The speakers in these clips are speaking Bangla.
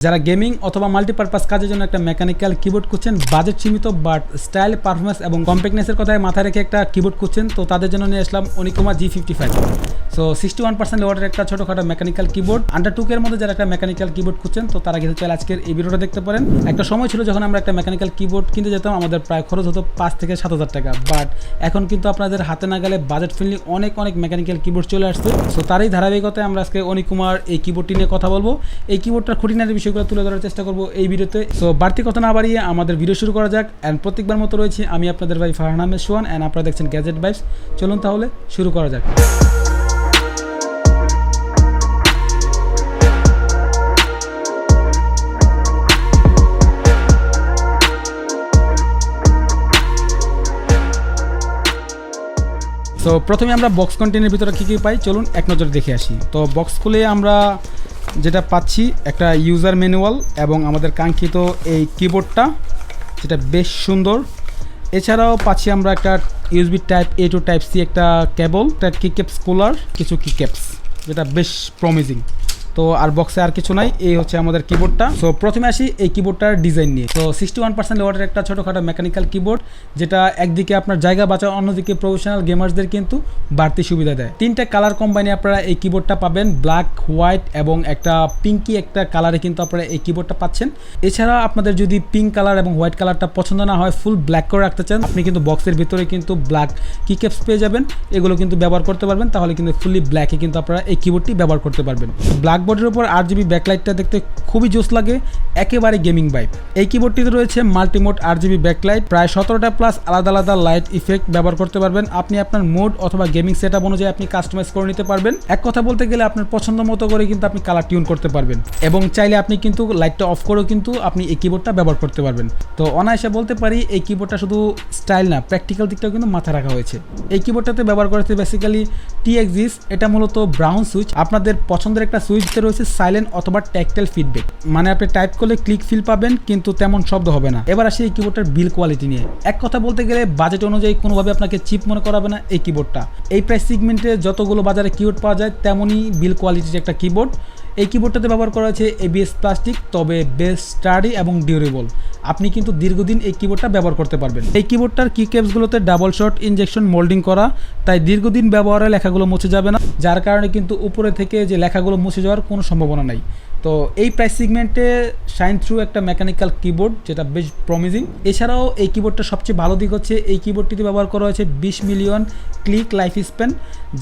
যারা গেমিং অথবা মাল্টিপারপাস কাজের জন্য একটা মেকানিক্যাল কিবোর্ড খুঁজছেন বাজেট সীমিত বাট স্টাইল পারফরমেন্স এবং কম্পেকনেসের কথায় মাথায় রেখে একটা কিবোর্ড খুঁজছেন, তো তাদের জন্য নিয়ে আসলাম Onikuma G fifty five so sixty one percent ওয়াটের একটা ছোটোখাটো মেকানিক্যাল কিবোর্ড আন্ডার টুকের মধ্যে যারা একটা মেকানিক্যাল কিবোর্ড খুঁজছেন, তো তারা কিন্তু চাইলে আজকের এই ভিডিওটা দেখতে পারেন। একটা সময় ছিল যখন আমরা একটা মেকানিক্যাল কিবোর্ড কিনতে যেতাম, আমাদের প্রায় খরচ হতো পাঁচ থেকে সাত হাজার টাকা। বাট এখন কিন্তু আপনাদের হাতে না গেলে বাজেট ফ্রেন্ডলি অনেক অনেক মেকানিক্যাল কিবোর্ড চলে আসছে। সো তারই ধারাবাহিকতায় আমরা আজকে অনিকুমার এই কিবোর্ডটি নিয়ে কথা বলব। এই কিবোর্ডটার খুঁটিনাটি বিষয়গুলো তুলে ধরার চেষ্টা করব এই ভিডিওতে। সো বাড়তি কথা না বাড়িয়ে আমাদের ভিডিও শুরু করা যাক। অ্যান্ড প্রত্যেকবার মতো রয়েছে আমি আপনাদের ভাই ফারহান আহমেদ সোহান অ্যান্ড আপনারা দেখছেন গ্যাজেট বাইস চলুন তাহলে শুরু করা যাক। সো প্রথমে আমরা বক্স কন্টেনের ভিতরে কী কী পাই? চলুন এক নজরে দেখে আসি। তো বক্স খুলে আমরা যেটা পাচ্ছি, একটা ইউজার ম্যানুয়াল এবং আমাদের কাঙ্ক্ষিত এই কিবোর্ডটা যেটা বেশ সুন্দর। এছাড়াও পাচ্ছি আমরা একটা U S B type A to type C একটা কেবল একটা কিক্যাপস কুলার কিছু কিক্যাপস যেটা বেশ প্রমিজিং তো আর বক্সে আর কিছু নাই, এই হচ্ছে আমাদের কিবোর্ডটা সো প্রথমে আসি এই কিবোর্ডটার ডিজাইন নিয়ে। তো সিক্সটি ওয়ান পার্সেন্ট ওয়াটের একটা ছোটোখাটো মেকানিক্যাল কিবোর্ড যেটা একদিকে আপনার জায়গা বাঁচায় অন্যদিকে প্রফেশনাল গেমার্সদের কিন্তু বাড়তি সুবিধা দেয়। তিনটা কালার কম্বাইনে আপনারা এই কিবোর্ডটা পাবেন ব্ল্যাক হোয়াইট এবং একটা পিঙ্কি একটা কালারে কিন্তু আপনারা এই কিবোর্ডটা পাচ্ছেন। এছাড়া আপনাদের যদি পিঙ্ক কালার এবং হোয়াইট কালারটা পছন্দ না হয় ফুল ব্ল্যাক করে রাখতে চান, আপনি কিন্তু বক্সের ভিতরে কিন্তু ব্ল্যাক কিক্যাপস পেয়ে যাবেন। এগুলো কিন্তু ব্যবহার করতে পারবেন, তাহলে কিন্তু ফুললি ব্ল্যাকে কিন্তু আপনারা এই কিবোর্ডটি ব্যবহার করতে পারবেন। ব্ল্যাক বোর্ডের উপর আট জিবি ব্যাকলাইটটা দেখতে খুবই জোস লাগে, একেবারে গেমিং বাইক এই কিবোর্ডটিতে রয়েছে মাল্টিমোড আট জিবি ব্যাকলাইট, প্রায় সতেরোটা প্লাস আলাদা আলাদা লাইট ইফেক্ট ব্যবহার করতে পারবেন। আপনি আপনার মোড অথবা গেমিং সেট অনুযায়ী আপনি কাস্টমাইজ করে নিতে পারবেন। এক কথা বলতে গেলে আপনার পছন্দ মতো করে কিন্তু আপনি কালার টিউন করতে পারবেন। এবং চাইলে আপনি কিন্তু লাইটটা অফ করেও কিন্তু আপনি এই কিবোর্ডটা ব্যবহার করতে পারবেন। তো অনায়াসে বলতে পারি, এই কিবোর্ডটা শুধু স্টাইল না প্র্যাকটিক্যাল দিকটাও কিন্তু মাথা রাখা হয়েছে। এই কিবোর্ডটাতে ব্যবহার করেছে বেসিক্যালি টি এক্সিস এটা মূলত ব্রাউন সুইচ আপনাদের পছন্দের একটা সুইচতে রয়েছে সাইলেন্ট অথবা ট্যাকটাইল ফিডব্যাক মানে আপনি টাইপ করলে ক্লিক ফিল পাবেন, কিন্তু তেমন শব্দ হবে না। এবার আসি এই কিবোর্ডটার বিল কোয়ালিটি নিয়ে। এক কথা বলতে গেলে বাজেট অনুযায়ী কোনোভাবে আপনাকে চিপ মনে করাবে না এই কিবোর্ডটা এই প্রাইস সিগমেন্টে যতগুলো বাজারে কিবোর্ড পাওয়া যায়, তেমনই বিল কোয়ালিটির একটা কিবোর্ড এই কিবোর্ডটাতে ব্যবহার করা হয়েছে এবিএস প্লাস্টিক তবে বেস স্টাডি এবং ডিউরেবল আপনি কিন্তু দীর্ঘদিন এই কিবোর্ডটা ব্যবহার করতে পারবেন। এই কিবোর্ডটার কি ক্যাপসগুলোতে ডাবল শট ইঞ্জেকশন মোল্ডিং করা, তাই দীর্ঘদিন ব্যবহারে লেখাগুলো মুছে যাবে না, যার কারণে কিন্তু উপরে থেকে যে লেখাগুলো মুছে যাওয়ার কোনো সম্ভাবনা নাই। তো এই প্রাইস সিগমেন্টে শাইন থ্রু একটা মেকানিক্যাল কিবোর্ড যেটা বেশ প্রমিজিং এছাড়াও এই কিবোর্ডটা সবচেয়ে ভালো দিক হচ্ছে, এই কিবোর্ডটিতে ব্যবহার করা হয়েছে বিশ মিলিয়ন ক্লিক লাইফ স্প্যান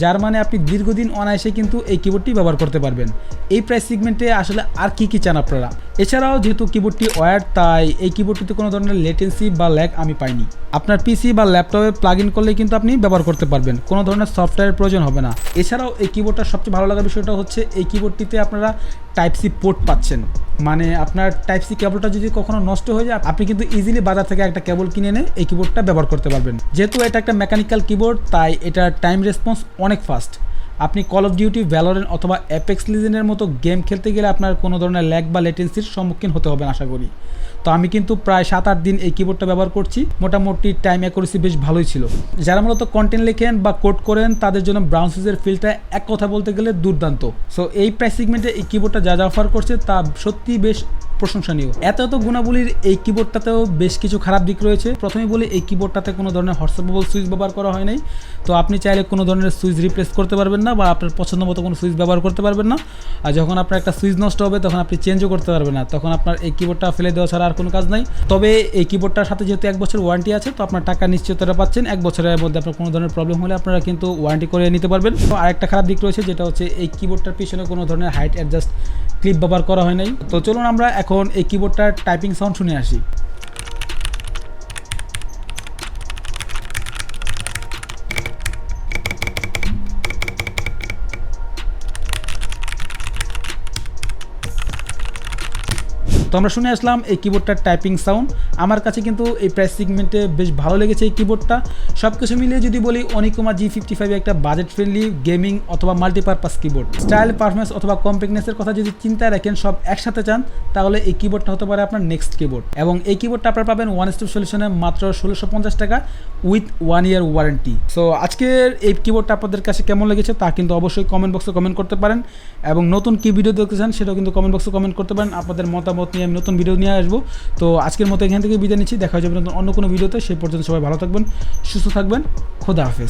যার মানে আপনি দীর্ঘদিন অনায়াসে কিন্তু এই কিবোর্ডটি ব্যবহার করতে পারবেন। এই প্রাইস সিগমেন্টে আসলে আর কি কি চান আপনারা? এছাড়াও যেহেতু কিবোর্ডটি ওয়ার তাই এই কিবোর্ডটিতে কোনো ধরনের লেটেন্সি বা ল্যাগ আমি পাইনি। আপনার পিসি বা ল্যাপটপে প্লাগ ইন করলে কিন্তু আপনি ব্যবহার করতে পারবেন, কোনো ধরনের সফটওয়্যারের প্রয়োজন হবে না। এছাড়াও এই কিবোর্ডটার সবচেয়ে ভালো লাগার বিষয়টা হচ্ছে, এই কিবোর্ডটিতে আপনারা টাইপ সি পোর্ট পাচ্ছেন। মানে আপনার টাইপ সি কেবলটা যদি কখনো নষ্ট হয়ে যায়, আপনি কিন্তু ইজিলি বাজার থেকে একটা কেবল কিনে এনে এই কিবোর্ডটা ব্যবহার করতে পারবেন। যেহেতু এটা একটা মেকানিক্যাল কিবোর্ড তাই এটা টাইম রেসপন্স অনেক ফাস্ট আপনি কল অফ ডিউটি ভ্যালোরেন অথবা অ্যাপেক্স লিজেনের মতো গেম খেলতে গেলে আপনার কোনো ধরনের ল্যাগ বা লেটেন্সির সম্মুখীন হতে হবে আশা করি। তো আমি কিন্তু প্রায় সাত আট দিন এই কিবোর্ডটা ব্যবহার করছি। মোটামুটি টাইম অ্যাকুরেসি বেশ ভালোই ছিল। যারা মূলত কন্টেন্ট লেখেন বা কোড করেন, তাদের জন্য ব্রাউন সুইচের ফিলটা এক কথা বলতে গেলে দুর্দান্ত। সো এই প্রাইস সিগমেন্টে এই কিবোর্ডটা যা যা অফার করছে, তা সত্যি বেশ প্রশংসনীয়। এত এত গুণাবলীর এই কিবোর্ডটাতেও বেশ কিছু খারাপ দিক রয়েছে। প্রথমে বলি, এই কিবোর্ডটাতে কোনো ধরনের হোয়াটসঅ্যাপেবল সুইচ ব্যবহার করা হয় নাই। তো আপনি চাইলে কোনো ধরনের সুইচ রিপ্লেস করতে পারবেন না বা আপনার পছন্দ মতো কোনো সুইচ ব্যবহার করতে পারবেন না। আর যখন আপনার একটা সুইচ নষ্ট হবে, তখন আপনি চেঞ্জও করতে পারবেন না। তখন আপনার এই কিবোর্ডটা ফেলে দেওয়া ছাড়া আর কোনো কাজ নাই। তবে এই কিবোর্ডটার সাথে যেহেতু এক বছর ওয়ারেন্টি আছে, তো আপনার টাকা নিশ্চয়তা পাচ্ছেন। এক বছরের মধ্যে আপনার কোনো ধরনের প্রবলেম হলে আপনারা কিন্তু ওয়ারেন্টি করে নিতে পারবেন। তো আরেকটা খারাপ দিক রয়েছে, যেটা হচ্ছে এই কিবোর্ডটার পিছনে কোনো ধরনের হাইট অ্যাডজাস্ট ক্লিপ ব্যবহার করা হয় নাই। তো চলুন আমরা এখন এই কিবোর্ডটার টাইপিং সাউন্ড শুনে আসি। তো আমরা শুনে আসলাম এই কিবোর্ডটার টাইপিং সাউন্ড আমার কাছে কিন্তু এই প্রাইস সিগমেন্টে বেশ ভালো লেগেছে এই কিবোর্ডটা সব কিছু মিলিয়ে যদি বলি, অনিকুমা জি ফিফটি ফাইভ একটা বাজেট ফ্রেন্ডলি গেমিং অথবা মাল্টিপারপাস কিবোর্ড স্টাইল পারফরমেন্স অথবা কম্পেকনেসের কথা যদি চিন্তায় রাখেন, সব একসাথে চান, তাহলে এই কিবোর্ডটা হতে পারে আপনার নেক্সট কিবোর্ড এবং এই কিবোর্ডটা আপনারা পাবেন ওয়ান স্টপ সলিউশনে মাত্র ষোলোশো পঞ্চাশ টাকা with one year warranty so আজকের এই কিবোর্ডটা আপনাদের কাছে কেমন লেগেছে তা কিন্তু অবশ্যই কমেন্ট বক্সে কমেন্ট করতে পারেন। এবং নতুন কি ভিডিও দেখতে চান, সেটাও কিন্তু কমেন্ট বক্সে কমেন্ট করতে পারেন। আপনাদের মতামত নিয়ে আমি নতুন ভিডিও নিয়ে আসব। তো আজকের মতো এখান থেকে বিদায় নিচ্ছি। দেখা যাবে নতুন অন্য কোনো ভিডিওতে সেই পর্যন্ত সবাই ভালো থাকবেন, সুস্থ থাকবেন। খোদা হাফেজ।